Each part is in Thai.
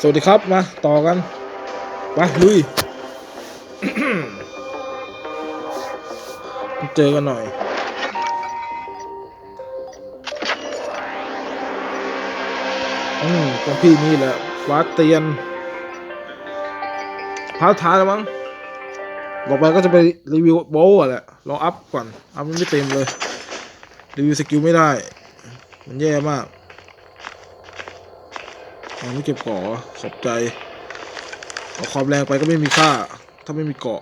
สวัสดีครับมาต่อกันไปลุยเจอกันหน่อยอืมก็พี่นี่แหละบาเตียนพาร์ทท้ายแล้วมั้งต่อไปก็จะไปรีวิวโบว์อะแหละลองอัพก่อน อัพมันไม่เต็มเลย รีวิวสกิลไม่ได้ มันแย่มาก เอาไม่เก็บเกาะขอบใจเอาความแรงไปก็ไม่มีค่า ถ้าไม่มีเกาะ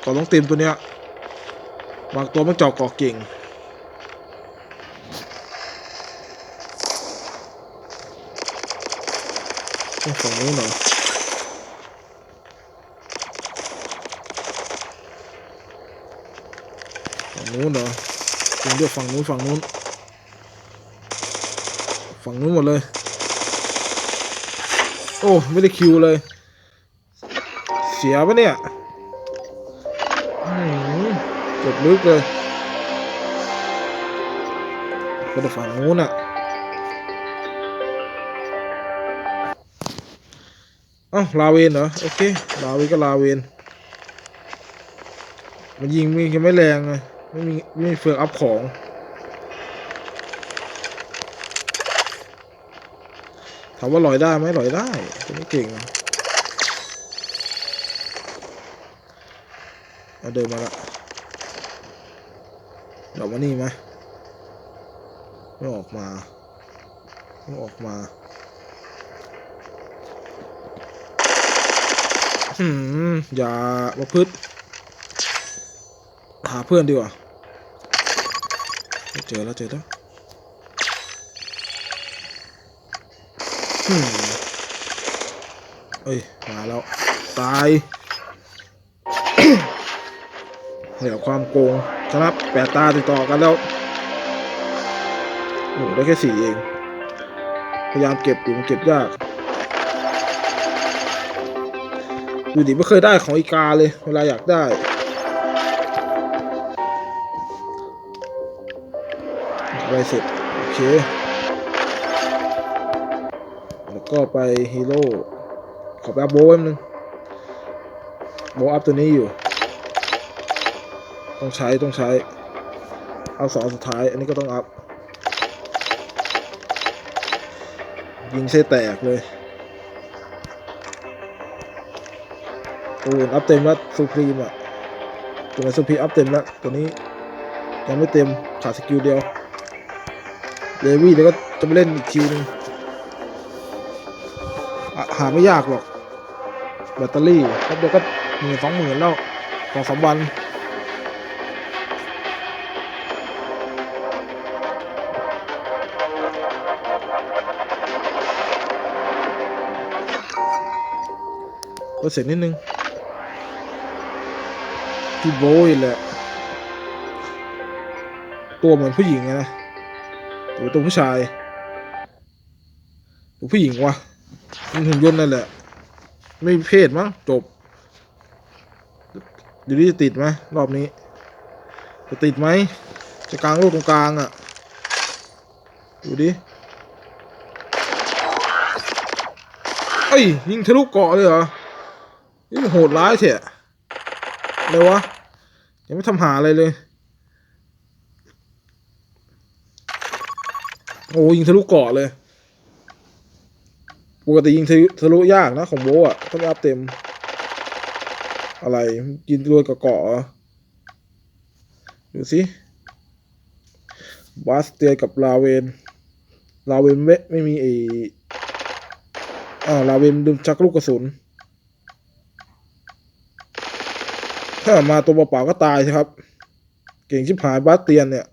เกาะต้องเต็มตัวเนี้ยบางตัวมันเจาะเกาะเก่งโอ้ฝั่งนู้นเหรอฝั่งนู้นเหรอจริงด้วฝั่งนู้นฝั่งนู้นฝั่งนู้นหมดเลย โอ้ไม่ได้คิวเลย เสียปะเนี่ยเจ็บลึกเลยก็แต่ฝั่งนู้นอะอ้าลาเวนเหรอ โอเค ลาเวนก็ลาเวนมันยิงมียังไม่แรงไงไม่มีไม่มีเฟืองอัพของ ถามว่าลอยได้ไหมลอยได้แต่ไม่เก่งเอาเดินมาละเดี๋ยวมานี่ไหมไม่ออกมาไม่ออกมาอืมอย่ามาพืชหาเพื่อนดีกว่าเจอแล้วเจอแล้วอืม เอ้ย มาแล้ว ตาย เหลือความโกงชนะแปดตาติดต่อกันแล้วโอ้โหได้แค่สี่เอง พยายามเก็บอยู่มันเก็บยากดูดิไม่เคยได้ของอีกาเลย เวลาอยากได้ไปเสร็จ โอเค ก็ไปฮีโร่ขอไปอัพโบว์แป๊บนึงโบว์อัพตัวนี้อยู่ ต้องใช้ต้องใช้ เอาสองสุดท้าย อันนี้ก็ต้องอัพ ยิงเส้แตกเลยตัวอื่นอัพเต็มแล้วซูพรีมอะตัวไหนซูพรีมอัพเต็มแล้วตัวนี้ยังไม่เต็มขาดสกิลเดียวเลวี่เดี๋ยวก็จะไปเล่นอีกคิวหนึงอะ หาไม่ยากหรอก แบตเตอรี่แป๊บเดียวก็หมื่นสองหมื่นแล้วสองสามวันก็เสร็จนิดนึงพี่โบยแหละ ตัวเหมือนผู้หญิงไงนะตัวตัวผู้ชายตัวผู้หญิงวะ มันหุ่นยนต์นั่นแหละ ไม่มีเพศมั้งจบดูดิจะติดไหมรอบนี้ จะติดไหมจะกลางโลกตรงกลางอะ่ะ ดูดิเอ้ยยิงทะลุเกาะเลยเหรอ นี่มันโหดร้ายเถอะอะไรวะ ยังไม่ทำหาอะไรเลย โอ้ยิงทะลุเกาะเลย ปกติยิงทะลุยากนะของโบอะต้องอัพเต็ม อะไรยิงรวยกับเกาะดูสิบาสเตียกับลาเวนลาเวนไม่ไม่มีไออ่าลาเวนดึงชักลูกกระสุน ถ้ามาตัวเปล่าๆก็ตายใช่ครับ เก่งชิบหายบาสเตียนเนี่ย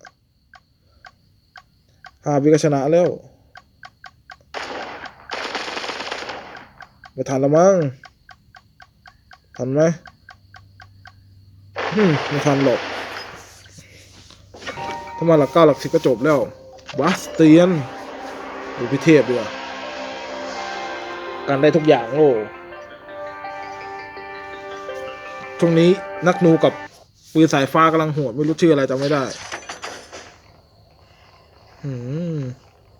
หาวิก็ชนะแล้ว ไม่ทันแล้วมั้งทันไหมไม่ทันหรอกถ้ามาหลักเก้าหลักสิบก็จบแล้วบาสเตียนดูพิเทพดีกว่าการได้ทุกอย่างโอ้ช่วงนี้นักนูกับปืนสายฟ้ากำลังโหดไม่รู้ชื่ออะไรจำไม่ได้ม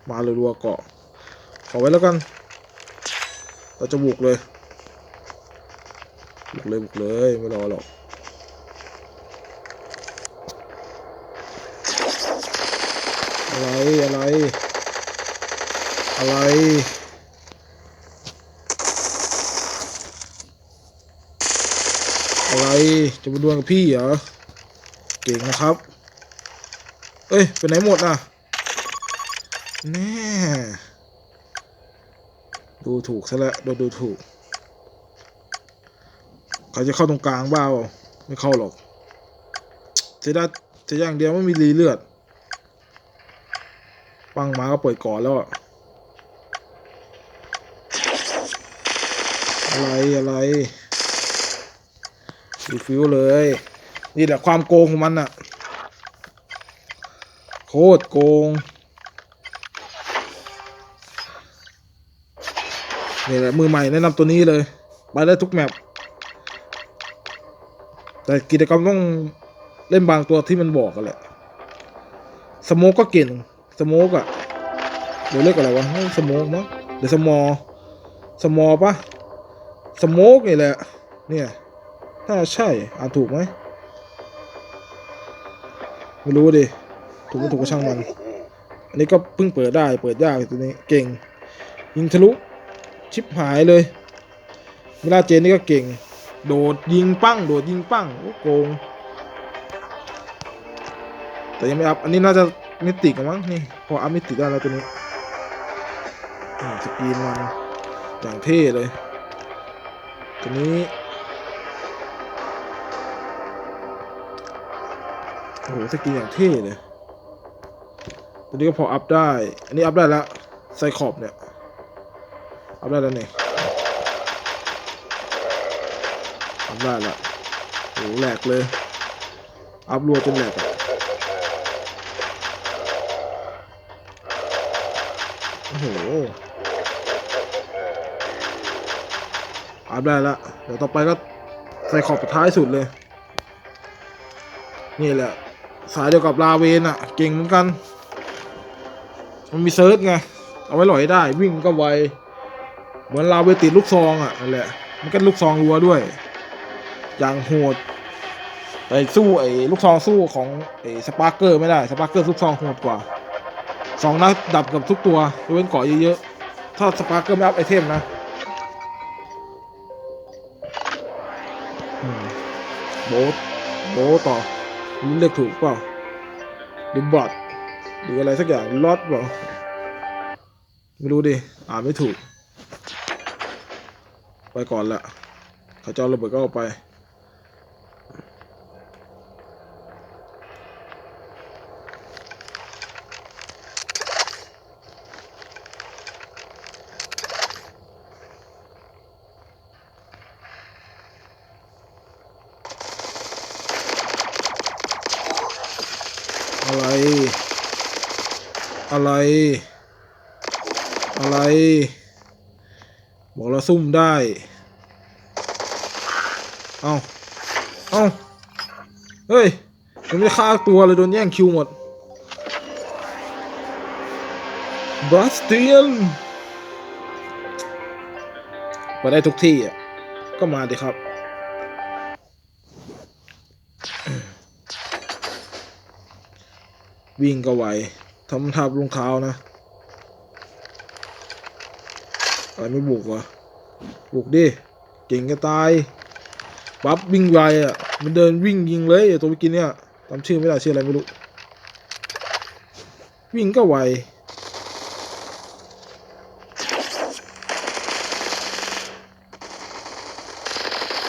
มาเลยรัวๆเกาะขอไว้แล้วกัน เราจะบุกเลย บุกเลยบุกเลยไม่รอหรอกอะไรอะไร อะไรอะไรจะมาดวลกับพี่เหรอเก่งนะครับ เอ้ยไปไหนหมดอะแน่ ดูถูกซะแล้วโดนดูถูก เขาจะเข้าตรงกลางบ้าเปล่าไม่เข้าหรอกเสียดายเสียอย่างเดียวไม่มีรีเลือด ปังมาก็เปิดก่อนแล้วอะอะไรอะไรรีฟิวเลย นี่แหละความโกงของมันอะโคตรโกง นี่แหละมือใหม่แนะนำตัวนี้เลย ไปได้ทุกแมปแต่กิจกรรมต้องเล่นบางตัวที่มันบอกกันแหละ สโมกก็เก่ง สโมกอะเดี๋ยวเรียกอะไรวะสโมกมั้งเดี๋ยวสมอ สมอปะสโมกนี่แหละ เนี่ยถ้าใช่ อ่านถูกไหมไม่รู้ดิ ถูกไม่ถูกก็ช่างมัน อันนี้ก็เพิ่งเปิดได้ เปิดยากตัวนี้ เก่ง ยิงทะลุ ชิบหายเลยเวลาเจนนี่ก็เก่ง โดดยิงปั้ง โดดยิงปั้งโอ้โกง แต่ยังไม่อัพ อันนี้น่าจะมิติกันมั้งนี่ พออัพมิติได้แล้วตัวนี้สกีนมันอย่างเท่เลยตัวนี้โอ้โหสกีนอย่างเท่เลยตัวนี้ก็พออัพได้ อันนี้อัพได้แล้วไซคอบเนี่ย อัพได้แล้วนี่อัพได้ล้วโอ้โหแหลกเลย อัพรัวจนแหลกอะโอ้โหอัพได้ล้วเดี๋ยวต่อไปก็ใส่ขอบท้ายสุดเลย นี่แหละ สายเดียวกับลาเวนอะเก่งเหมือนกัน มันมีเซิร์ชไง เอาไว้หล่อยได้ วิ่งก็ไว เหมือนลาเวนติดลูกซองอะนั่นแหละมันก็ลูกซองรัวด้วย อย่างโหดแต่สู้ไอ้ลูกซองสู้ของไอ้สปาร์เกอร์ไม่ได้สปาร์เกอร์ลูกซองโหดกว่าสองนัดดับกับทุกตัวยกเว้นเกาะเยอะๆถ้าสปาร์เกอร์ไม่อัพไอเทมนะโบทโบต่อรู้เรียกถูกเปล่าหรือบอทหรืออะไรสักอย่างลอดเปล่าไม่รู้ดิอ่านไม่ถูก ไปก่อนละเขาจะเอาระเบิดก็เอาไป อะไร อะไร อะไร บอกเราซุ่มได้ เอาเอาเฮ้ยยังไม่ฆ่าตัวเลยโดนแย่งคิวหมดบาสเตียนไปได้ทุกที่อะ ก็มาดิครับ วิ่งก็ไหวทำทับรองเท้านะ อะไรไม่บุกวะบุกดิ เก่งก็ตาย ปั๊บวิ่งไวอะ มันเดินวิ่งยิงเลยไอ้ตัวเมื่อกี้เนี่ยจำชื่อไม่ได้ชื่ออะไรไม่รู้ วิ่งก็ไว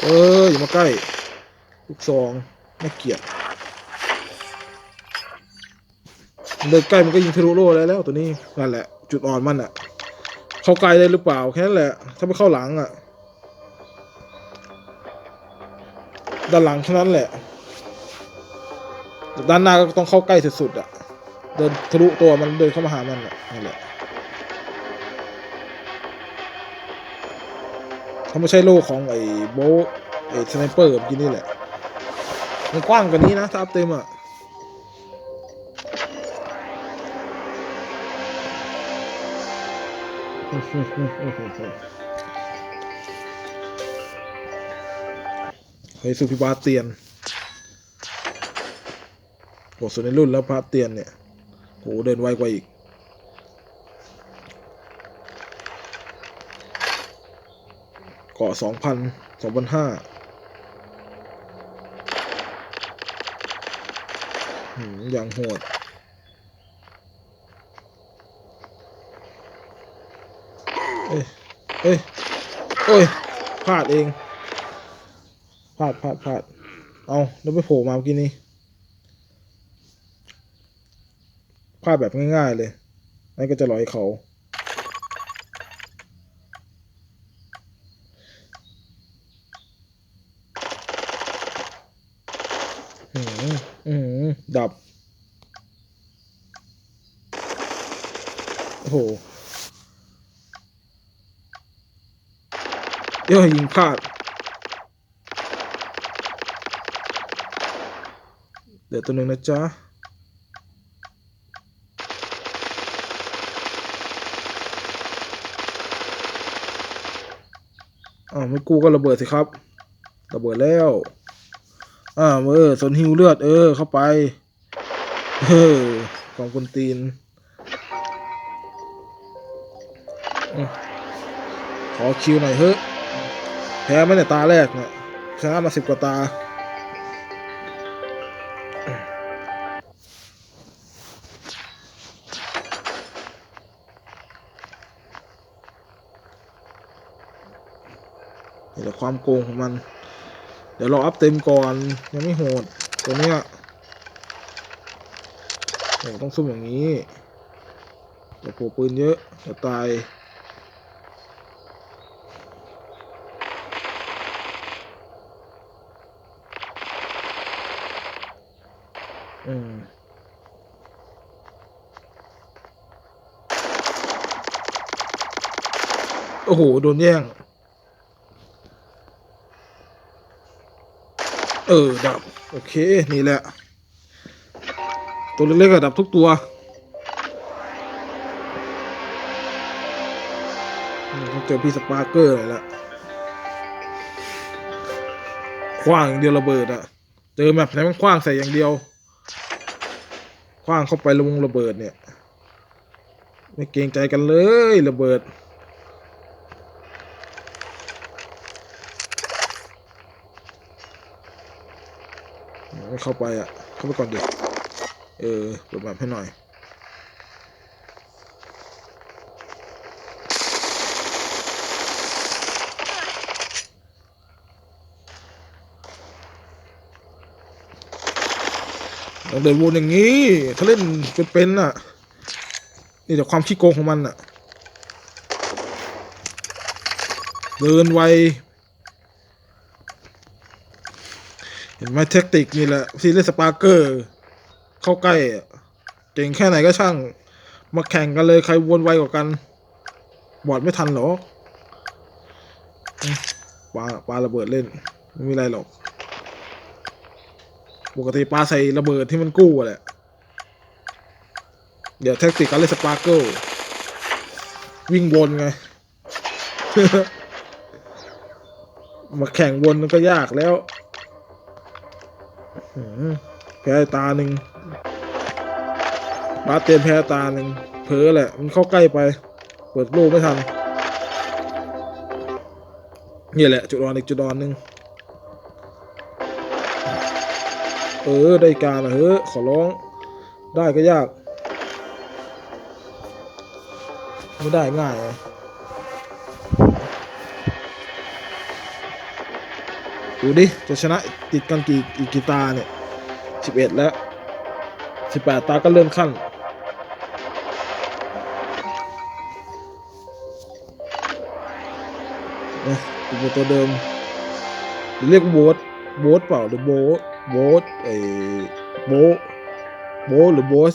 เอออย่ามาใกล้ลูกซองน่าเกลียดเดินใกล้มันก็ยิงทะลุโล่ได้แล้วตัวนี้นั่นแหละ จุดอ่อนมันอะ เข้าไกลได้หรือเปล่าแค่นั้นแหละ ถ้าไม่เข้าหลังอะ ด้านหลังเท่านั้นแหละ ด้านหน้าก็ต้องเข้าใกล้สุดๆอะเดินทะลุตัวมันเดินเข้ามาหามันนั่นแหละถ้าไม่ใช่โล่ของไอ้โบไอ้สไนเปอร์เมื่อกี้นี่แหละ มันกว้างกว่านี้นะถ้าอัพเต็มอะ เฮ้ยสุพิบาเตียนบทสุดในรุ่นแล้วพาเตียนเนี่ยโหเดินไวกว่าอีกเกาะสองพันสองพันห้าหือย่างโหดเอ้ยเอ้ยเอ้ยพลาดเอง พลาดพลาดพลาดเอาแล้วไปโผล่มาเมื่อกี้นี้พลาดแบบง่ายๆเลยนั่นก็จะลอยเขา อืมอืมดับ โอ้โหเดี๋ยวยิงพลาด เดี๋ยวตัวหนึ่งนะจ๊ะอ้าวไม่กู้ก็ระเบิดสิครับ ระเบิดแล้วอ่าเออสนหิวเลือด เออ เข้าไป เออของคนตีนอขอคิวหน่อยเฮ้ยแพ้ไม่ในตาแรกเนี่ยชนะมาสิบกว่าตา ความโกงของมัน เดี๋ยวเราอัพเต็มก่อนยังไม่โหดตัวเนี้ยโอ้ต้องซุ่มอย่างนี้อย่าโผปืนเยอะเดี๋ยวตายอืมโอ้โห โดนแย่ง เออ ดับ โอเค นี่แหละ ตัวเล็กๆอะดับทุกตัวต้องเจอพี่สปาร์เกอร์เลยละคว้างอย่างเดียวระเบิดอะเจอแบบไหนมันคว้างใส่อย่างเดียวคว้างเข้าไปลงระเบิดเนี่ย ไม่เกรงใจกันเลยระเบิด เข้าไปอะ เข้าไปก่อนเดิเออเปิดแบบให้หน่อยต้องเดินวนอย่างนี้ ถ้าเล่นเป็นๆน่ะ นี่แต่ความขี้โกงของมันน่ะ เดินไว เห็นไหมเทคนิคนี่แหละซีเรียสสปาร์เกอร์ เข้าใกล้อะเก่งแค่ไหนก็ช่าง มาแข่งกันเลยใครวนไวกว่ากัน บอดไม่ทันหรอกอืมปาปาระเบิดเล่น ไม่มีอะไรหรอก ปกติปลาใส่ระเบิดที่มันกู้อะแหละ เดี๋ยวแท็กติกการเล่นสปาร์เกิลวิ่งวนไง มาแข่งวนมันก็ยากแล้ว แพ้ตาหนึ่งบาสเตียนแพ้ตาหนึ่งเผลอแหละ มันเข้าใกล้ไป เปิดลูกไม่ทันนี่แหละ จุดอ่อนอีกจุดอ่อนหนึ่งเออ ได้การอะเฮ้ยขอร้อง ได้ก็ยาก ไม่ได้ง่าย ดูดิ จะชนะติดกันกี่อีกกี่ตาเนี่ยสิบเอ็ดแล้วสิบแปดตาก็เลื่อนขั้น นะเป็นตัวเดิม เรียกโบสโบสเปล่าหรือโบสโบสไอโบโบหรือโบส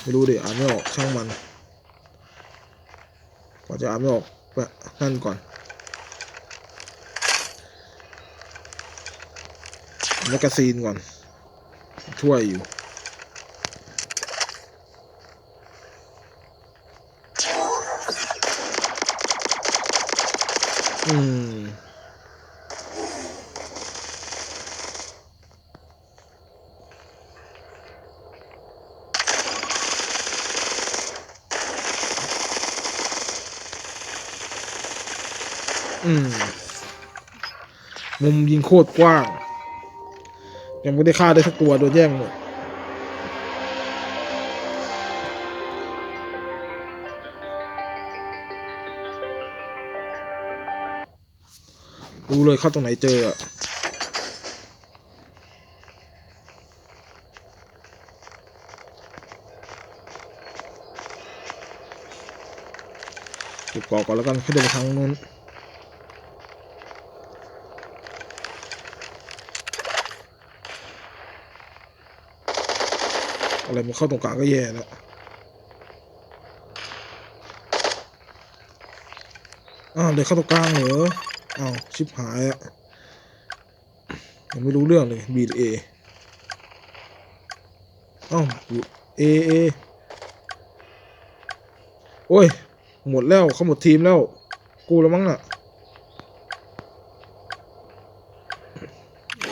ไม่รู้ดิอ่านไม่ออกช่างมันก่อนจะอ่านไม่ออกแปนั่นก่อน แมกกาซีนก่อน ช่วยอยู่ อืม อืม มุมยิงโคตรกว้าง ยังไม่ได้ฆ่าได้สักตัวโดนแย่งหมดรู้เลยเข้าตรงไหนเจออะเก็บกรอกก่อนแล้วกันให้เดินไปทางนู้น อะไรมันเข้าตรงกลางก็แย่แล้วอ้าวเดี๋ยวเข้าตรงกลางเหรออ้าวชิบหายอะยังไม่รู้เรื่องเลย B หรืออ้าวอยู่ A A โอ้ย หมดแล้วเขาหมดทีมแล้ว กูแล้วมั้งน่ะ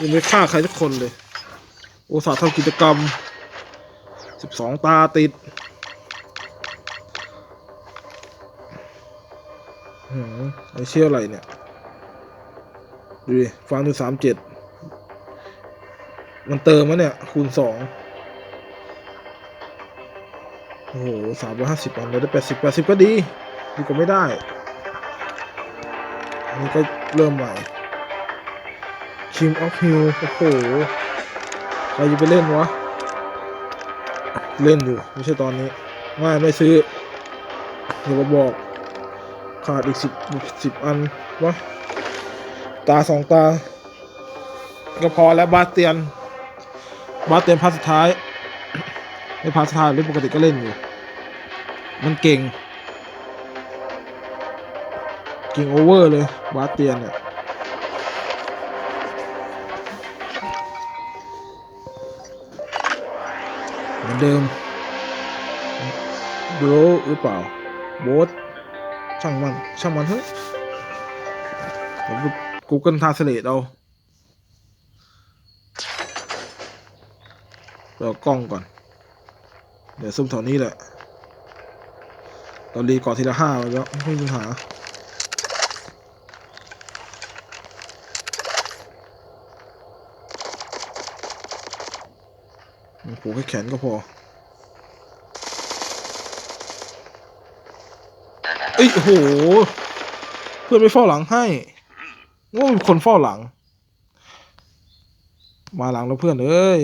ยังไม่ฆ่าใครสักคนเลย โอสาทำกิจกรรม สิบสองตาติดหืมไอเชื่ออะไรเนี่ย ดูดิฟังดูสามเจ็ด มันเติมมะเนี่ย คูณสองโอ้โหสามร้อยห้าสิบอันเราได้แปดสิบแปดสิบก็ดีดีกว่าไม่ได้ อันนี้ก็เริ่มใหม่คิมออฟฮิลโอ้โห ใครจะไปเล่นวะ เล่นอยู่ ไม่ใช่ตอนนี้ไม่ไม่ซื้อเดี๋ยวก็บอก ขาดอีกสิบสิบอันวะตาสองตา ก็พอแล้วบาสเตียน บาสเตียนพาสุดท้ายในพาสุดท้ายเล่นปกติก็เล่นอยู่ มันเก่ง เก่งโอเวอร์เลย บาสเตียนเนี่ย เดิมโบรหรือเปล่าโบสช่างมันช่างมันเถอะผมกูเกิลทาสเลตเอาเรากล้องก่อน เดี๋ยวซุ่มแถวนี้แหละตอนรีก่อนทีละห้าแล้วไม่มีปัญหา ผูกแค่แขนก็พอเอ้ยโอ้โห เพื่อนไปเฝ้าหลังให้ว่ามีคนเฝ้าหลัง มาหลังแล้วเพื่อนเอ้ย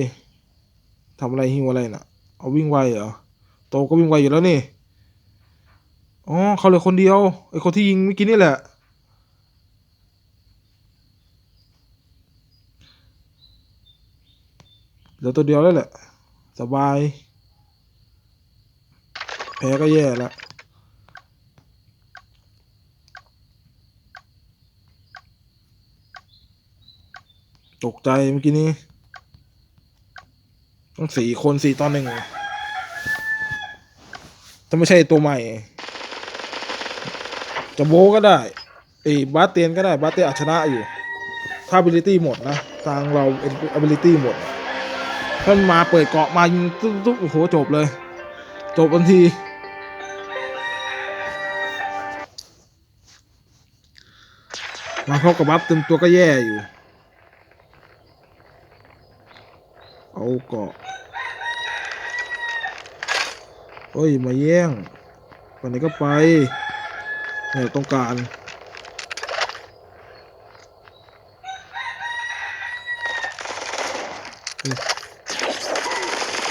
ทำอะไรหิวอะไรน่ะ เอาวิ่งไวเหรอ โตก็วิ่งไวอยู่แล้วนี่ อ๋อเขาเหลือคนเดียวไอ้คนที่ยิงเมื่อกี้นี่แหละ เห ลือตัวเดียวแล้วแหละ สบาย แพ้ก็แย่แล้วตกใจเมื่อกี้นี้ ต้องสี่คนสี่ตอนหนึ่งถ้าไม่ใช่ตัวใหม่ จะโบก็ได้ไอ้บาสเตียนก็ได้บาสเตียนอาชนะอยู่ ถ้า ability หมดนะ ทางเรา ability หมด ท่านมาเปิดเกาะมายิงตุ๊บตุ๊บโอ้โหจบเลย จบทันที มาเข้ากับบัฟเต็มตัวก็แย่อยู่ เอาเกาะเฮ้ย มาแย่งไปไหนก็ไปเนี่ยต้องการ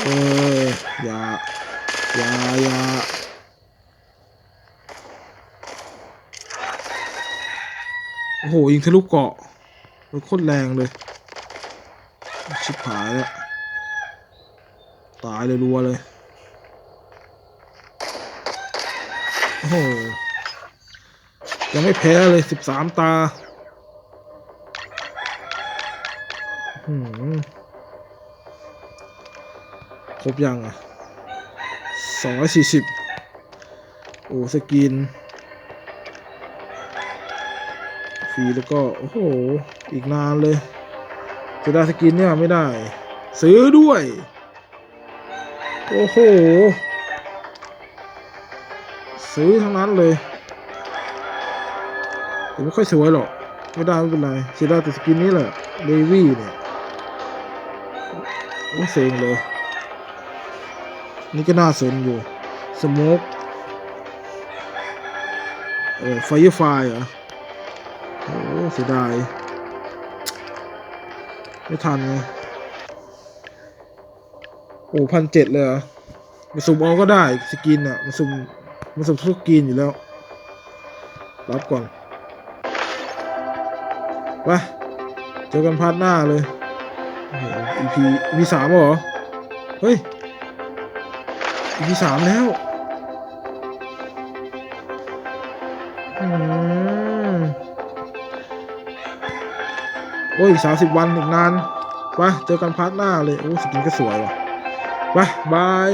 เอออย่าอย่าอย่าโอ้โหยิงทะลุเกาะมันโคตรแรงเลย ชิบหายแล้วตายเลยรัวเลย โอ้โหยังไม่แพ้เลยสิบสามตาอืม ครบยังอะสองร้อยสี่สิบโอ้สกินฟรีแล้วก็ โอ้โห อีกนานเลยจะได้สกินเนี่ยไม่ได้ ซื้อด้วย โอ้โห ซื้อทั้งนั้นเลยแต่ไม่ค่อยสวยหรอก ไม่ได้ไม่เป็นไรเสียดายแต่สกินนี้แหละเดวี่เนี่ย โอ้เซ็งเลย นี่ก็น่าสนอยู่สโมกเออไฟไฟเหรอโอ้เสียดาย ไม่ทันไงโอ้พันเจ็ดเลยเหรอมาสุ่มเอาก็ได้สกินอะมาสุ่มมาสุ่มทุกสกินอยู่แล้ว รับก่อนไปเจอกันพาร์ทหน้าเลยอ้โห EP EP สามเหรอ เฮ้ย EP สามแล้วอืมโอ้ยสามสิบวันอีกนานไปเจอกันพาร์ทหน้าเลย โอ้สกินก็สวยว่ะไปบาย